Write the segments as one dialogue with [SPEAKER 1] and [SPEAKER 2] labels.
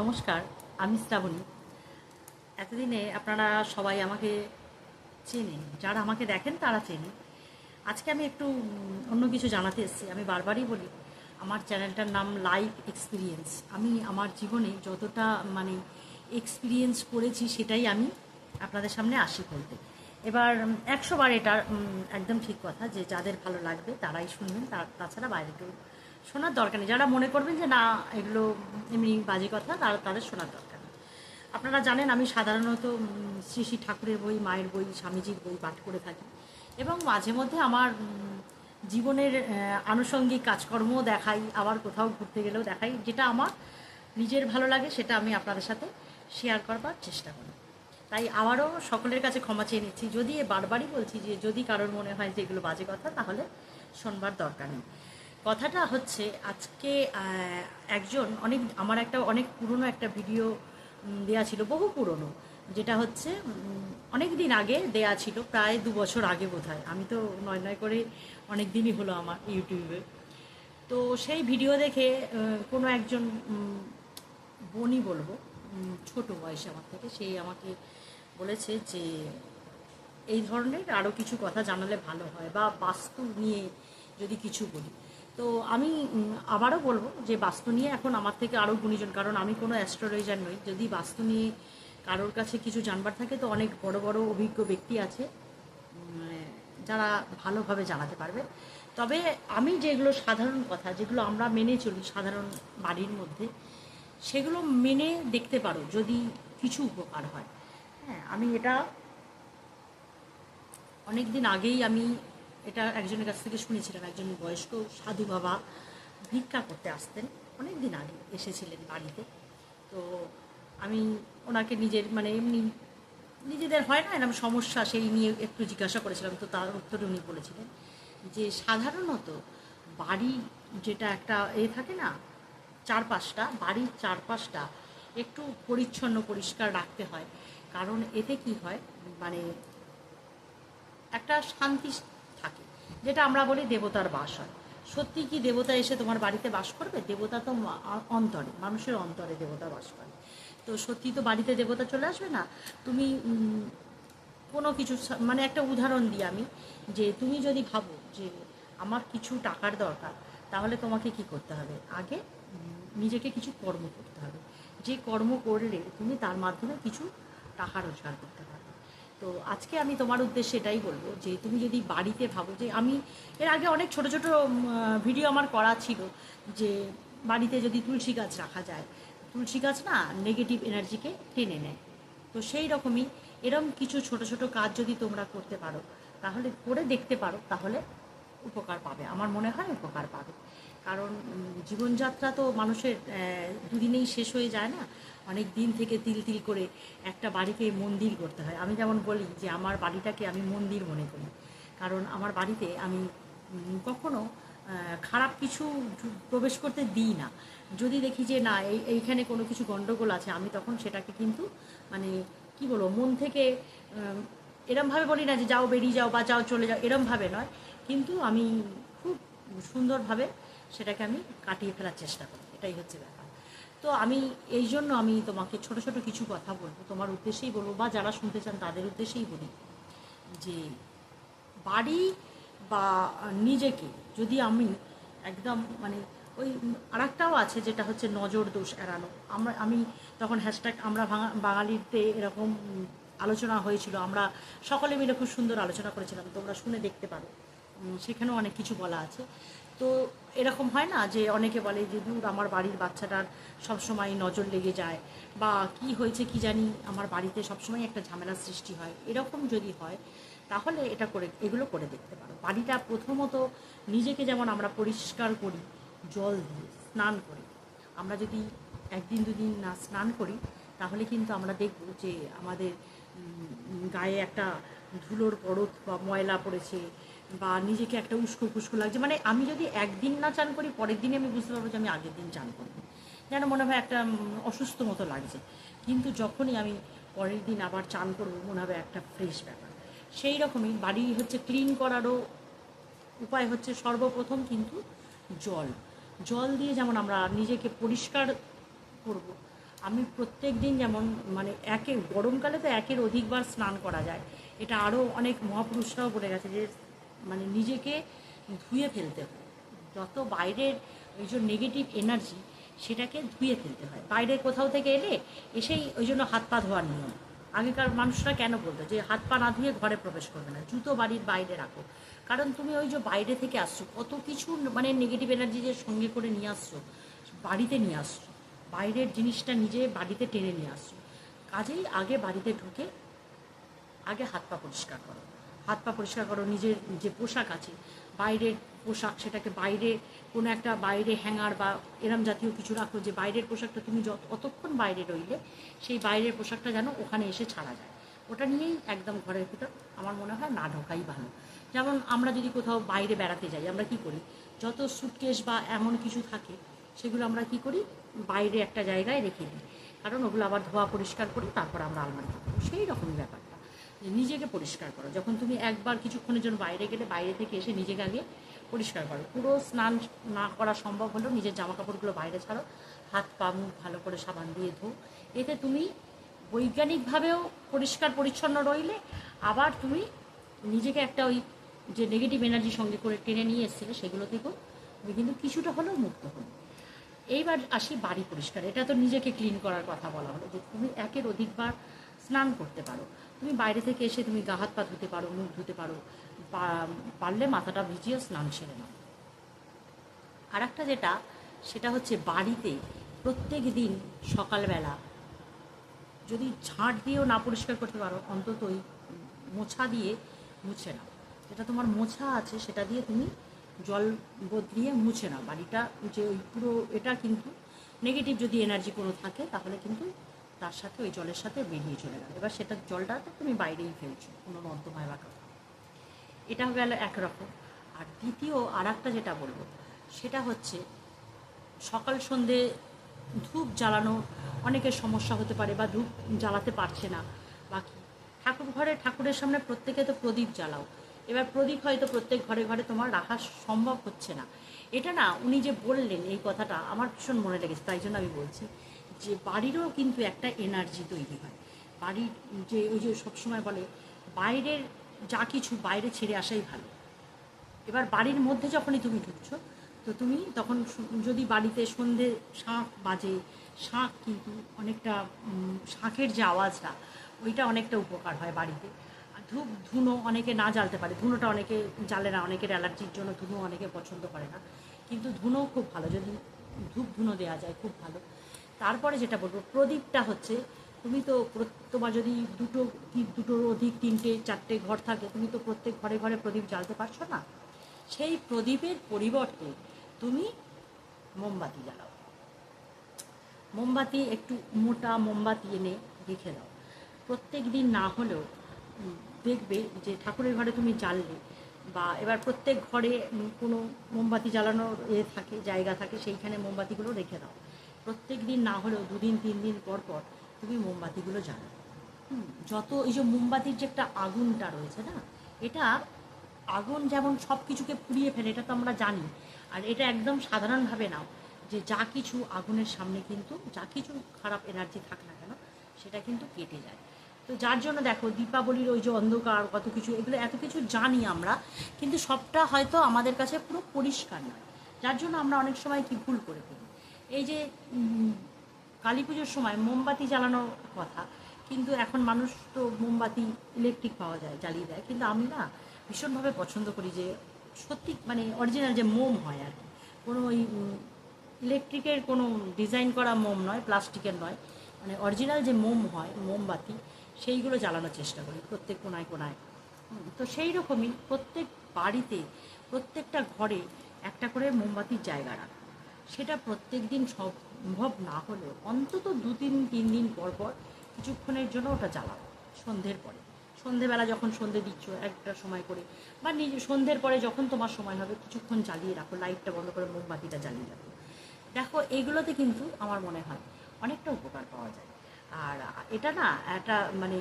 [SPEAKER 1] নমস্কার, আমি শ্রাবণী। এতদিনে আপনারা সবাই আমাকে চেনেন, যারা আমাকে দেখেন তারা চেনে আজকে আমি একটু অন্য কিছু জানাতে এসেছি। আমি বারবারই বলি, আমার চ্যানেলটার নাম লাইফ এক্সপিরিয়েন্স। আমি আমার জীবনে যতটা মানে এক্সপিরিয়েন্স করেছি সেটাই আমি আপনাদের সামনে আসি বলতে। এবার একশো বার এটা একদম ঠিক কথা যে যাদের ভালো লাগবে তারাই শুনবেন, তার, তাছাড়া বাইরে কেউ শোনার দরকার নেই। যারা মনে করবেন যে না, এগুলো এমনি বাজে কথা, তারা তাদের শোনার দরকার নেই। আপনারা জানেন আমি সাধারণত শ্রী শ্রী ঠাকুরের বই, মায়ের বই, স্বামীজির বই পাঠ করে থাকি। এবং মাঝে মধ্যে আমার জীবনের আনুষঙ্গিক কাজকর্মও দেখাই, আবার কোথাও ঘুরতে গেলেও দেখাই। যেটা আমার নিজের ভালো লাগে, সেটা আমি আপনাদের সাথে শেয়ার করবার চেষ্টা করি। তাই আবারও সকলের কাছে ক্ষমা চেয়ে নিচ্ছি। যদি এ বারবারই বলছি যে, যদি কারোর মনে হয় যে এগুলো বাজে কথা, তাহলে শোনবার দরকার নেই। কথাটা হচ্ছে আজকে একজন অনেক, আমার একটা অনেক পুরনো একটা ভিডিও দেয়া ছিল, বহু পুরনো, যেটা হচ্ছে অনেক দিন আগে দেয়া ছিল, প্রায় দু বছর আগে বোধ আমি তো নয় নয় করে অনেক দিনই হলো আমার ইউটিউবে। তো সেই ভিডিও দেখে কোনো একজন বোনই বলব ছোট বয়সে আমার থেকে সেই আমাকে বলেছে যে, এই ধরনের আরও কিছু কথা জানালে ভালো হয় বা বাস্তু নিয়ে যদি কিছু বলি। তো আমি আবারও বলব যে বাস্তু নিয়ে এখন আমার থেকে আরও গুণীজন কারণ আমি কোনো অ্যাস্ট্রোলজার নই। যদি বাস্তু নিয়ে কারোর কাছে কিছু জানবার থাকে তো অনেক বড় বড় অভিজ্ঞ ব্যক্তি আছে উম, যারা ভালোভাবে জানাতে পারবে। তবে আমি যেগুলো সাধারণ কথা যেগুলো আমরা মেনে চলি সাধারণ বাড়ির মধ্যে সেগুলো মেনে দেখতে পারো যদি কিছু উপকার হয়। হ্যাঁ আমি এটা অনেক দিন আগেই আমি এটা একজনের কাছ থেকে শুনেছিলাম, একজন বয়স্ক সাধু বাবা ভিক্ষা করতে আসতেন অনেক দিন আগে এসেছিলেন বাড়িতে। তো আমি ওনাকে নিজের মানে এমনি নিজেদের হয় না, এরকম সমস্যা, সেই নিয়ে একটু জিজ্ঞাসা করেছিলাম, তো তার উত্তরে উনি বলেছিলেন যে সাধারণত বাড়ি যেটা একটা এ থাকে না, চারপাশটা, বাড়ির চারপাশটা একটু পরিচ্ছন্ন, পরিষ্কার রাখতে হয়। কারণ এতে কি হয় মানে একটা শান্তি থাকে, যেটা আমরা বলি দেবতার বাস হয়। সত্যি কি দেবতা এসে তোমার বাড়িতে বাস করবে? দেবতা তো অন্তরে, মানুষের অন্তরে দেবতা বাস করে। তো সত্যি তো বাড়িতে দেবতা চলে আসবে না? তুমি কোনো কিছু মানে একটা উদাহরণ দিই আমি, যে তুমি যদি ভাবো যে আমার কিছু টাকার দরকার, তাহলে তোমাকে কি করতে হবে? আগে নিজেকে কিছু কর্ম করতে হবে। যে কর্ম করলে তুমি তার মাধ্যমে কিছু টাকা রোজগার করতে পারবে। তো আজকে আমি তোমার উদ্দেশ্যে এটাই বলব যে তুমি যদি বাড়িতে ভাবো যে আমি, এর আগে অনেক ছোট ছোট ভিডিও আমার করা ছিল যে বাড়িতে যদি তুলসী গাছ রাখা যায়, তুলসী গাছ না নেগেটিভ এনার্জিকে টেনে নেয়। তো সেই রকমই এরম কিছু ছোট ছোট কাজ যদি তোমরা করতে পারো, তাহলে করে দেখতে পারো, তাহলে উপকার পাবে, আমার মনে হয় উপকার পাবে। কারণ জীবনযাত্রা তো মানুষের দুদিনেই শেষ হয়ে যায় না। অনেক দিন থেকে তিল তিল করে একটা বাড়িকে মন্দির করতে হয়। আমি যেমন বলি যে, আমার বাড়িটাকে আমি মন্দির মনে করি। কারণ আমার বাড়িতে আমি কখনো খারাপ কিছু প্রবেশ করতে দিই না। যদি দেখি যে, না, এই, এইখানে কোনো কিছু গণ্ডগোল আছে, আমি তখন সেটাকে কিন্তু মানে কি বলব, মন থেকে এরমভাবে বলি না যে, যাও বেরিয়ে যাও বা যাও চলে যাও, এরমভাবে নয়। কিন্তু আমি খুব সুন্দরভাবে সেটাকে আমি কাটিয়ে ফেলার চেষ্টা করি, এটাই হচ্ছে ব্যাপার। তো আমি এই জন্য আমি তোমাকে ছোট ছোট কিছু কথা বলব, তোমার উদ্দেশ্যেই বলব বা যারা শুনতে চান তাদের উদ্দেশ্যেই বলি যে বাড়ি বা নিজেকে যদি আমি একদম মানে ওই আরেকটাও আছে যেটা হচ্ছে নজর দোষ এড়ানো। আমরা, আমি তখন হ্যাশট্যাগ আমরা বাঙালিতে এরকম আলোচনা হয়েছিল, আমরা সকলে মিলে খুব সুন্দর আলোচনা করেছিলাম, তোমরা শুনে দেখতে পারো। সেখানেও অনেক কিছু বলা আছে। তো এরকম হয় না যে অনেকে বলে যে, দূর আমার বাড়ির বাচ্চাটার সবসময় নজর লেগে যায় বা কি হয়েছে কি জানি আমার বাড়িতে সবসময় একটা ঝামেলার সৃষ্টি হয়। এরকম যদি হয়, তাহলে এটা করে, এগুলো করে দেখতে পারো। বাড়িটা প্রথমত নিজেকে যেমন আমরা পরিষ্কার করি, জল দিয়ে স্নান করি। আমরা যদি একদিন দুদিন না স্নান করি, তাহলে কিন্তু আমরা দেখব যে আমাদের গায়ে একটা ধুলোর পরত বা ময়লা পড়েছে বা নিজেকে একটা উস্কো ফুস্কো লাগছে। মানে আমি যদি একদিন না চান করি, পরের দিনে আমি বুঝতে পারব যে আমি আগের দিন চান করি যেন মনে হয় একটা অসুস্থ মতো লাগছে। কিন্তু যখনই আমি পরের দিন আবার চান করব, মনে হবে একটা ফ্রেশ ব্যাপার। সেই রকমই বাড়ি হচ্ছে ক্লিন করারও উপায় হচ্ছে সর্বপ্রথম কিন্তু জল। জল দিয়ে যেমন আমরা নিজেকে পরিষ্কার করব, আমি প্রত্যেক দিন যেমন মানে একে, গরমকালে তো একের অধিকবার স্নান করা যায়। এটা আরও অনেক মহাপুরুষরাও বলে গেছে যে মানে নিজেকে ধুয়ে ফেলতে হয়। যত বাইরের ওই যে নেগেটিভ এনার্জি সেটাকে ধুয়ে ফেলতে হয়। বাইরে কোথাও থেকে এলে এসেই ওই জন্য হাত পা ধোয়ার নিয়ম। আগেকার মানুষরা কেন বলতো যে হাত পা না ধুয়ে ঘরে প্রবেশ করবে না? জুতো বাড়ির বাইরে রাখো। কারণ তুমি ওই যে বাইরে থেকে আসছো, কত কিছু মানে নেগেটিভ এনার্জি যে সঙ্গে করে নিয়ে আসছো, বাড়িতে নিয়ে আসছো, বাইরের জিনিসটা নিজে বাড়িতে টেনে নিয়ে আসছো। কাজেই আগে বাড়িতে ঢুকে আগে হাত পা পরিষ্কার করো। হাত পা পরিষ্কার করো, নিজের যে পোশাক আছে, বাইরের পোশাক, সেটাকে বাইরে, কোনো একটা বাইরে হ্যাঙ্গার বা এরম জাতীয় কিছু রাখো যে বাইরের পোশাকটা তুমি যত, অতক্ষণ বাইরে রইলে, সেই বাইরের পোশাকটা যেন ওখানে এসে ছাড়া যায়। ওটা নিয়েই একদম ঘরের ভিতর আমার মনে হয় না ঢোকাই ভালো। যেমন আমরা যদি কোথাও বাইরে বেড়াতে যাই, আমরা কি করি? যত সুটকেস বা এমন কিছু থাকে, সেগুলো আমরা কি করি? বাইরে একটা জায়গায় রেখে দিই। কারণ ওগুলো আবার ধোয়া পরিষ্কার করি তারপর আমরা আলমারি সেই রকমই ব্যাপারটা যে নিজেকে পরিষ্কার করো। যখন তুমি একবার কিছুক্ষণের জন্য বাইরে গেলে, বাইরে থেকে এসে নিজেকে আগে পরিষ্কার করো। পুরো স্নান না করা সম্ভব হলেও নিজের জামা কাপড়গুলো বাইরে ছাড়ো। হাত, পা, মুখ ভালো করে সাবান দিয়ে ধো। এতে তুমি বৈজ্ঞানিকভাবেও পরিষ্কার, পরিচ্ছন্ন রইলে। আবার তুমি নিজেকে একটা ওই যে নেগেটিভ এনার্জি সঙ্গে করে টেনে নিয়ে এসেছিলে, সেগুলো থেকেও তুমি কিন্তু কিছুটা হলেও মুক্ত হলো। এইবার আসি বাড়ি পরিষ্কার। এটা তো নিজেকে ক্লিন করার কথা বলা হলো যে তুমি একের অধিকবার স্নান করতে পারো। তুমি বাইরে থেকে এসে তুমি গা হাত পা ধুতে পারো, মুখ ধুতে পারো পারলে মাথাটা ভিজিয়ে স্নান সেরে নাও। আর একটা যেটা, সেটা হচ্ছে বাড়িতে প্রত্যেক দিন সকালবেলা যদি ঝাঁট দিয়েও না পরিষ্কার করতে পারো, অন্তত ওই মোছা দিয়ে মুছে নাও। যেটা তোমার মোছা আছে, সেটা দিয়ে তুমি জল বদলিয়ে মুছে নাও। বাড়িটা যে ওই পুরো এটা কিন্তু নেগেটিভ যদি এনার্জি কোনো থাকে, তাহলে কিন্তু তার সাথে ওই জলের সাথে বেরিয়ে চলে গেল। এবার সেটা জলটা তো তুমি বাইরেই ফেলছো, কোনো নর্দমায় বা কোথাও। এটা গেল একরকম আর দ্বিতীয় আর একটা যেটা বলব, সেটা হচ্ছে সকাল সন্ধে ধূপ জ্বালানো অনেকের সমস্যা হতে পারে বা ধূপ জ্বালাতে পারছে না। বাকি ঠাকুর ঘরে, ঠাকুরের সামনে প্রত্যেকে তো প্রদীপ জ্বালাও। এবার প্রদীপ হয়তো প্রত্যেক ঘরে ঘরে তোমার রাখা সম্ভব হচ্ছে না। এটা না উনি যে বললেন এই কথাটা, আমার ভীষণ মনে লেগেছে, তাই জন্য আমি বলছি। যে বাড়িরও কিন্তু একটা এনার্জি তৈরি হয়। বাড়ির যে ওই যে সবসময় বলে, বাইরের যা কিছু বাইরে ছেড়ে আসাই ভালো। এবার বাড়ির মধ্যে যখনই তুমি ঢুকছো, তো তুমি তখন যদি বাড়িতে সন্ধে শাঁখ বাজে, শাঁখ কিন্তু অনেকটা শাঁখের যে আওয়াজটা, ওইটা অনেকটা উপকার হয় বাড়িতে। আর ধূপ, ধুনো অনেকে না জ্বালতে পারে, ধুনোটা অনেকে জ্বালে না, অনেকের অ্যালার্জির জন্য ধুনো অনেকে পছন্দ করে না। কিন্তু ধুনো খুব ভালো, যদি ধূপ ধুনো দেওয়া যায় খুব ভালো। তারপরে যেটা বলব, প্রদীপটা হচ্ছে, তুমি তো তোমার যদি দুটো কি, দুটোর অধিক তিনটে, চারটে ঘর থাকে, তুমি তো প্রত্যেক ঘরে ঘরে প্রদীপ জ্বালতে পারছ না। সেই প্রদীপের পরিবর্তে তুমি মোমবাতি জ্বালাও। মোমবাতি একটু মোটা মোমবাতি এনে রেখে দাও। প্রত্যেক দিন না হলেও দেখবে যে ঠাকুরের ঘরে তুমি জ্বাললে বা এবার প্রত্যেক ঘরে কোনো মোমবাতি জ্বালানোর এ থাকে, জায়গা থাকে, সেইখানে মোমবাতিগুলো রেখে দাও। প্রত্যেক দিন না হলেও দুদিন তিন দিন পর পর তুমি মোমবাতিগুলো জ্বালাও। হুম, যত এই যে মোমবাতির যে একটা আগুনটা রয়েছে না এটা আগুন যেমন সব কিছুকে পুড়িয়ে ফেলে এটা তো আমরা জানি। আর এটা একদম সাধারণভাবে নাও যে যা কিছু আগুনের সামনে কিন্তু যা কিছু খারাপ এনার্জি থাক না কেন সেটা কিন্তু কেটে যায়। তো যার জন্য দেখো দীপাবলির ওই যে অন্ধকার কত কিছু এগুলো এত কিছু জানি আমরা কিন্তু সবটা হয়তো আমাদের কাছে পুরো পরিষ্কার নয়। যার জন্য আমরা অনেক সময় কি ভুল করে ফেলি? এই যে কালী পুজোর সময় মোমবাতি জ্বালানোর কথা, কিন্তু এখন মানুষ তো মোমবাতি ইলেকট্রিক পাওয়া যায়, জ্বালিয়ে দেয়। কিন্তু আমি না ভীষণভাবে পছন্দ করি যে, সত্যি মানে অরিজিনাল যে মোম হয় আর কি, কোনো ওই ইলেকট্রিকের কোনো ডিজাইন করা মোম নয়, প্লাস্টিকের নয় মানে অরিজিনাল যে মোম হয়, মোমবাতি, সেইগুলো জ্বালানোর চেষ্টা করি প্রত্যেক কোনায় কোনায়। তো সেই রকমই প্রত্যেক বাড়িতে, প্রত্যেকটা ঘরে একটা করে মোমবাতির জায়গা রাখা। সেটা প্রত্যেক দিন সম্ভব না হলেও অন্তত দু তিন তিন দিন পর পর কিছুক্ষণের জন্য ওটা জ্বালাও, সন্ধ্যের পরে। সন্ধেবেলা যখন সন্ধে দিচ্ছ, একটা সময় করে, বা নিজে, সন্ধ্যের পরে যখন তোমার সময় হবে, কিছুক্ষণ জ্বালিয়ে রাখো, লাইটটা বন্ধ করে মোমবাতিটা জ্বালিয়ে রাখো। দেখো এইগুলোতে কিন্তু আমার মনে হয় অনেকটা উপকার পাওয়া যায়। আর এটা না একটা মানে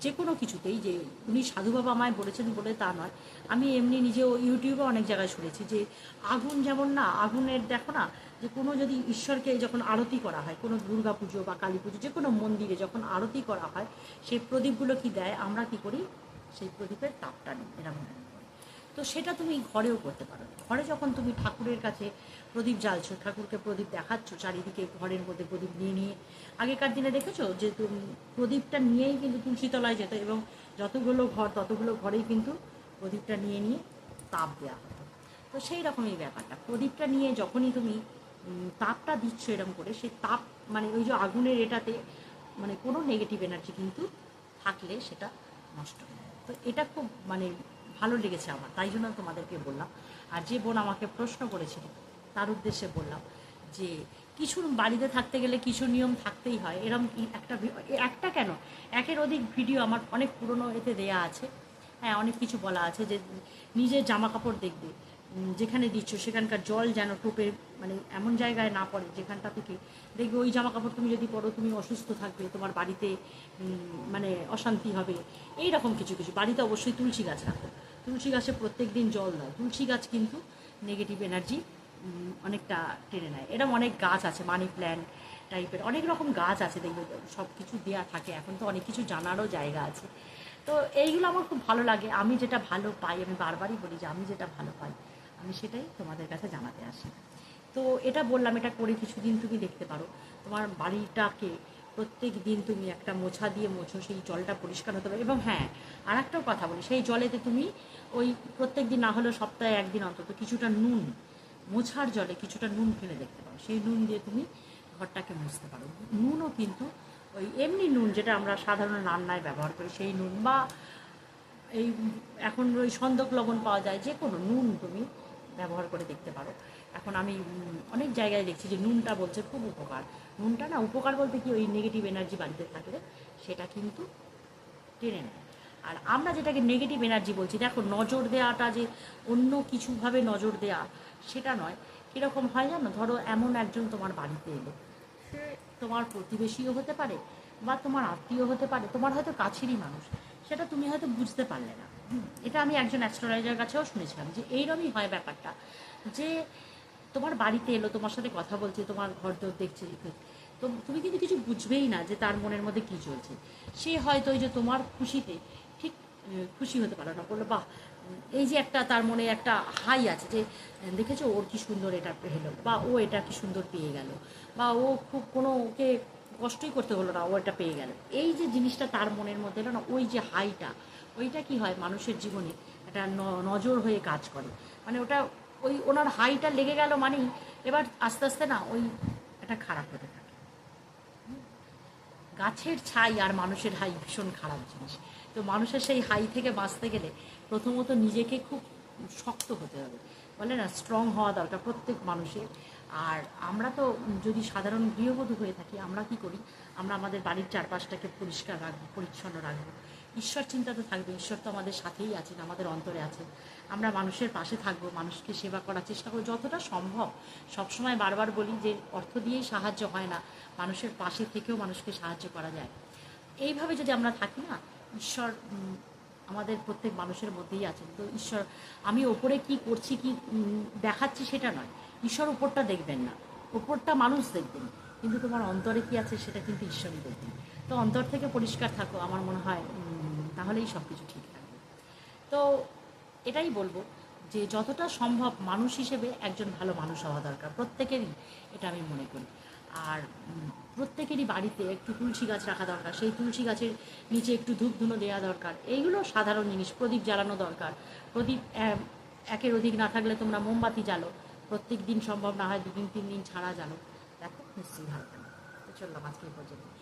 [SPEAKER 1] যে কোনো কিছুতেই যে উনি সাধু বাবা আমায় বলেছেন বলে তা নয়। আমি এমনি নিজেও ইউটিউবে অনেক জায়গায় শুনেছি যে আগুন যেমন না, আগুনের দেখো না, যে কোনো যদি ঈশ্বরকে যখন আরতি করা হয়, কোনো দুর্গা পুজো বা কালী পুজো, যে কোনো মন্দিরে যখন আরতি করা হয়, সেই প্রদীপগুলো কি দেয়? আমরা কি করি? সেই প্রদীপের তাপটা নিই, এরকম। তো সেটা তুমি ঘরেও করতে পারো। ঘরে যখন তুমি ঠাকুরের কাছে প্রদীপ জ্বালছো, ঠাকুরকে প্রদীপ দেখাচ্ছ, চারিদিকে ঘরের মধ্যে প্রদীপ নিয়ে নিয়ে। আগেকার দিনে দেখেছ যে প্রদীপটা নিয়েই কিন্তু তুলসীতলায় যেত এবং যতগুলো ঘর ততগুলো ঘরেই কিন্তু প্রদীপটা নিয়ে নিয়ে তাপ দেওয়া হতো। তো সেই রকমই ব্যাপারটা। প্রদীপটা নিয়ে যখনই তুমি তাপটা দিচ্ছ এরকম করে, সেই তাপ মানে ওই যে আগুনের এটাতে মানে কোনো নেগেটিভ এনার্জি কিন্তু থাকলে সেটা নষ্ট হয়ে। তো এটা খুব মানে ভালো লেগেছে আমার, তাই জন্য তোমাদেরকে বললাম। আর যে বোন আমাকে প্রশ্ন করেছিল তার উদ্দেশ্যে বললাম যে কিছু বাড়িতে থাকতে গেলে কিছু নিয়ম থাকতেই হয়। এরকম কি একটা একটা কেন? একের অধিক ভিডিও আমার অনেক পুরনো এতে দেয়া আছে। হ্যাঁ অনেক কিছু বলা আছে যে নিজের জামা কাপড় দেখবে যেখানে দিচ্ছ সেখানকার জল যেন টোপে মানে এমন জায়গায় না পড়ে যেখানটা থেকে দেখবে ওই জামা কাপড় তুমি যদি পরো তুমি অসুস্থ থাকবে, তোমার বাড়িতে মানে অশান্তি হবে। এই রকম কিছু কিছু। বাড়িতে অবশ্যই তুলসী গাছ রাখো। তুলসী গাছে প্রত্যেক দিন জল দাও। তুলসী গাছ কিন্তু নেগেটিভ এনার্জি অনেকটা টেনে নেয়। এরকম অনেক গাছ আছে মানি প্ল্যান্ট টাইপের অনেক রকম গাছ আছে, দেখবে সব কিছু দেওয়া থাকে। এখন তো অনেক কিছু জানারও জায়গা আছে। তো এইগুলো আমার খুব ভালো লাগে। আমি যেটা ভালো পাই, আমি বারবারই বলি যে আমি যেটা ভালো পাই, আমি সেটাই তোমাদের কাছে জানাতে আসি। তো এটা বললাম, এটা করে কিছুদিন তুমি দেখতে পারো। তোমার বাড়িটাকে প্রত্যেক দিন তুমি একটা মোছা দিয়ে মোছো, সেই জলটা পরিষ্কার হতে পারে। এবং হ্যাঁ আর একটাও কথা বলি, সেই জলেতে তুমি ওই প্রত্যেক দিন না হলেও সপ্তাহে একদিন অন্তত কিছুটা নুন মোছার জলে কিছুটা নুন ফেলে দেখতে পারো। সেই নুন দিয়ে তুমি ঘরটাকে মুছতে পারো। নুনও কিন্তু ওই এমনি নুন যেটা আমরা সাধারণ রান্নায় ব্যবহার করি, সেই নুন বা এই এখন ওই সন্দক লবণ পাওয়া যায়, যে কোনো নুন তুমি ব্যবহার করে দেখতে পারো। এখন আমি অনেক জায়গায় দেখছি যে নুনটা বলছে খুব উপকার। নুনটা না উপকার বলতে কি ওই নেগেটিভ এনার্জি বাড়িতে থাকলে সেটা কিন্তু টেনে নেয়। আর আমরা যেটাকে নেগেটিভ এনার্জি বলছি, দেখো নজর দেওয়াটা যে অন্য কিছুভাবে নজর দেওয়া সেটা নয়। কীরকম হয় জানো? ধরো এমন একজন তোমার বাড়িতে এলো। সে তোমার প্রতিবেশীও হতে পারে বা তোমার আত্মীয় হতে পারে, তোমার হয়তো কাছেরই মানুষ। সেটা তুমি হয়তো বুঝতে পারলে না। এটা আমি একজন অ্যাস্ট্রোলজার কাছেও শুনেছিলাম যে এইরকমই হয় ব্যাপারটা যে তোমার বাড়িতে এলো, তোমার সাথে কথা বলছে, তোমার ঘর দোর দেখছে, তো তুমি কিন্তু কিছু বুঝবেই না যে তার মনের মধ্যে কী চলছে। সে হয়তো ওই যে তোমার খুশিতে খুশি হতে পারল না। বলল, বাহ, এই যে একটা তার মনে একটা হাই আছে যে, দেখেছ ওর কি সুন্দর এটা পেল বা ও এটা কি সুন্দর পেয়ে গেল, বা ও খুব কোনো ওকে কষ্টই করতে হলো না, ও এটা পেয়ে গেল। এই যে জিনিসটা তার মনের মধ্যে এলো না, ওই যে হাইটা, ওইটা কি হয় মানুষের জীবনে একটা নজর হয়ে কাজ করে। মানে ওটা ওই ওনার হাইটা লেগে গেল মানেই এবার আস্তে আস্তে না ওই এটা খারাপ হতে থাকে। গাছের ছাই আর মানুষের হাই ভীষণ খারাপ জিনিস। তো মানুষের সেই হাই থেকে বাঁচতে গেলে প্রথমত নিজেকে খুব শক্ত হতে হবে। বলে না স্ট্রং হওয়া দরকার প্রত্যেক মানুষের। আর আমরা তো যদি সাধারণ গৃহবধূ হয়ে থাকি, আমরা কি করি? আমরা আমাদের বাড়ির চারপাশটাকে পরিষ্কার রাখব, পরিচ্ছন্ন রাখব। ঈশ্বর চিন্তা তো থাকবে, ঈশ্বর তো আমাদের সাথেই আছেন, আমাদের অন্তরে আছেন। আমরা মানুষের পাশে থাকব, মানুষকে সেবা করার চেষ্টা করব। যতটা সম্ভব, সবসময় বারবার বলি যে, অর্থ দিয়েই সাহায্য হয় না, মানুষের পাশে থেকেও মানুষকে সাহায্য করা যায়। এইভাবে যদি আমরা থাকি না ঈশ্বর আমাদের প্রত্যেক মানুষের মধ্যেই আছেন। তো ঈশ্বর, আমি ওপরে কি করছি, কি দেখাচ্ছি সেটা নয়। ঈশ্বর ওপরটা দেখবেন না। ওপরটা মানুষ দেখবেন। কিন্তু তোমার অন্তরে কি আছে সেটা কিন্তু ঈশ্বরই দেখবেন। তো অন্তর থেকে পরিষ্কার থাকো, আমার মনে হয় তাহলেই সব কিছু ঠিক থাকবে। তো এটাই বলব যে যতটা সম্ভব মানুষ হিসেবে একজন ভালো মানুষ হওয়া দরকার। প্রত্যেকেরই এটা আমি মনে করি। আর প্রত্যেকেরই বাড়িতে একটু তুলসী গাছ রাখা দরকার, সেই তুলসী গাছের নিচে একটু ধূপ ধুনো দেওয়া দরকার। এইগুলো সাধারণ জিনিস, প্রদীপ জ্বালানো দরকার। প্রদীপ একের অধিক না থাকলে তোমরা মোমবাতি জ্বালো। প্রত্যেক দিন সম্ভব না হয় দুদিন, তিন দিন ছাড়া জ্বালো। দেখো, নিশ্চয়ই ভালো। চললাম আজকে পর্যন্ত।